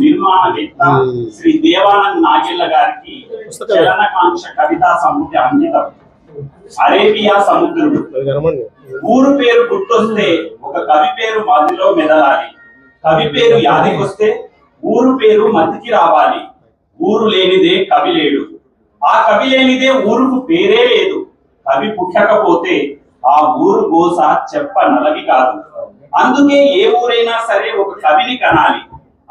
నిర్మాణవేత్త శ్రీ దేవానంద్ నాగేళ్ళ గారికి చలనకాంక్ష కవితా సముద్ర అంకితం అరేబియా సముద్రుడు ఊరు పేరు గుర్తొస్తే ఒక కవి పేరు మదిలో మెదలాలి. కవి పేరు యాదికొస్తే ఊరు పేరు మతికి రావాలి. ఊరు లేనిదే కవి లేడు. ఆ కవి లేనిదే ఊరుకు పేరే లేదు. కవి పుట్టకపోతే ఆ ఊరు గోస చెప్ప నలవి కాదు. అందుకే ఏ ఊరైనా సరే ఒక కవిని కనాలి.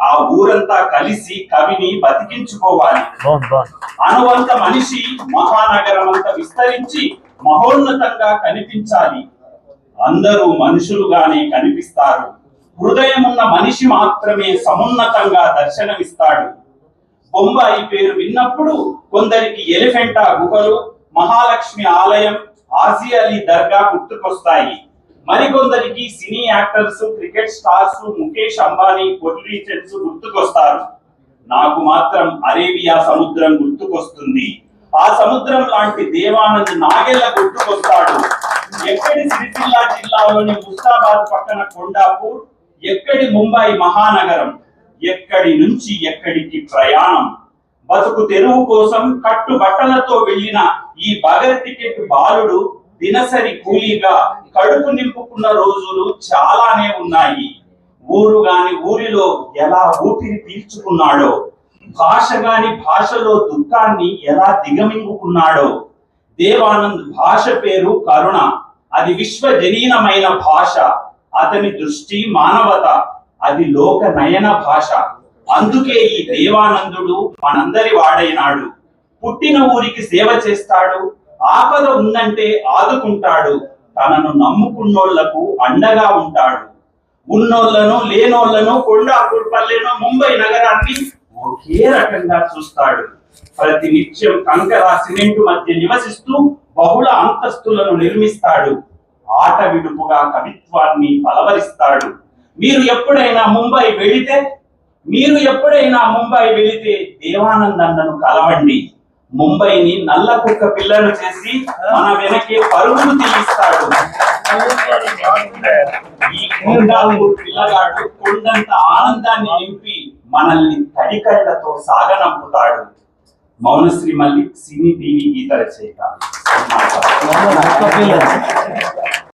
ఆ ఊరంతా కలిసి కవిని బతికించుకోవాలి. అనువంత మనిషి మహానగరం అంతా విస్తరించి మహోన్నతంగా కనిపించాలి. అందరూ మనుషులుగానే కనిపిస్తారు. హృదయం ఉన్న మనిషి మాత్రమే సమున్నతంగా దర్శనమిస్తాడు. బొంబాయి పేరు విన్నప్పుడు కొందరికి ఎలిఫెంటా గుహలు మహాలక్ష్మి ఆలయం ఆసి అలీ దర్గా గుర్తుకొస్తాయి. మరికొందరికి cine actors cricket stars Mukesh Ambani politicians గుర్తుకొస్తారు. నాకు మాత్రం అరేబియా సముద్రం గుర్తుకొస్తుంది. ఆ సముద్రం లాంటి దేవానంద్ నాగెళ్ళ గుర్తుకొస్తాడు. ఎక్కడి సిరిసిల్ల జిల్లాలోని ముస్తాబాద్ పక్కన కొండాపూర్ ఎక్కడి ముంబై మహానగరం ఎక్కడి నుంచి ఎక్కడికి ప్రయాణం? బతుకు తెరువు కోసం కట్టు బట్టలతో వెళ్ళిన ఈ బగర్ టికెట్ బాలుడు దినసరి కూలీగా కడుపు నింపుకున్న రోజులు చాలానే ఉన్నాయి. ఊరు గాని ఊరిలో ఎలా ఊపిరి పీల్చుకున్నాడో భాష గాని భాషలో దుఃఖాన్ని ఎలా దిగమింగుకున్నాడో దేవానంద్ భాష పేరు కరుణ అది విశ్వజనీనమైన భాష అతని దృష్టి మానవత అది లోక నయన భాష. అందుకే ఈ దేవానందుడు మనందరి వాడైనాడు. పుట్టిన ఊరికి సేవ చేస్తాడు ఆపద ఉందంటే ఆదుకుంటాడు తనను నమ్ముకున్నోళ్ళకు అండగా ఉంటాడు. ఉన్నోళ్ళను లేనోళ్ళను కొండాపూర్ పల్లెను ముంబై నగరాన్ని ఒకే రకంగా చూస్తాడు. ప్రతి నిత్యం కంకర సిమెంట్ మధ్య నివసిస్తూ బహుళ అంతస్తులను నిర్మిస్తాడు. ఆట విడుపుగా కవిత్వాన్ని బలవరిస్తాడు మీరు ఎప్పుడైనా ముంబై వెళితే మీరు ఎప్పుడైనా ముంబై వెళితే దేవానందన్నను కలవండి. ముంబైని నల్ల కుక్క పిల్లలు చేసి మన వెనక్కి పరుగులు తీయిస్తాడు. ఈ కొండాపూర్ పిల్లగాడు కొండంత ఆనందాన్ని నింపి మనల్ని తడికళ్ళతో సాగనంపుతాడు. మౌనశ్రీ మల్లిక్ సినీ టీవీ గీత రచయిత